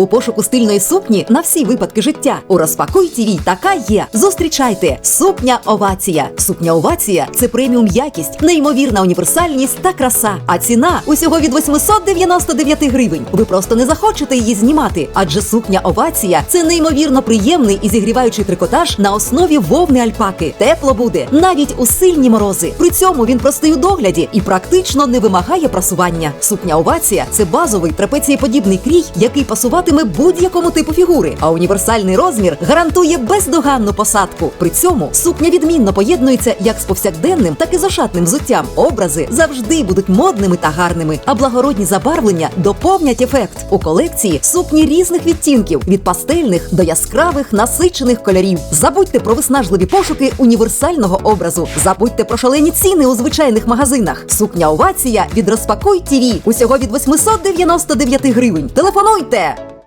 У пошуку стильної сукні на всі випадки життя. У розпакуй ТІВІ така є. Зустрічайте сукня овація. Сукня овація це преміум якість, неймовірна універсальність та краса. А ціна усього від 899 гривень. Ви просто не захочете її знімати, адже сукня овація це неймовірно приємний і зігріваючий трикотаж на основі вовни альпаки. Тепло буде навіть у сильні морози. При цьому він простий у догляді і практично не вимагає прасування. Сукня овація це базовий трапецієподібний крій, який пасуватиме будь-якому типу фігури. А універсальний розмір гарантує бездоганну посадку. При цьому сукня відмінно поєднується як з повсякденним, так і з ошатним взуттям. Образи завжди будуть модними та гарними, а благородні забарвлення доповнять ефект. У колекції сукні різних відтінків від пастельних до яскравих насичених кольорів. Забудьте про виснажливі пошуки універсального образу. Забудьте про шалені ціни у звичайних магазинах. Сукня овація від розпакуй ТІВІ. Усього від 899 гривень. Телефонуйте!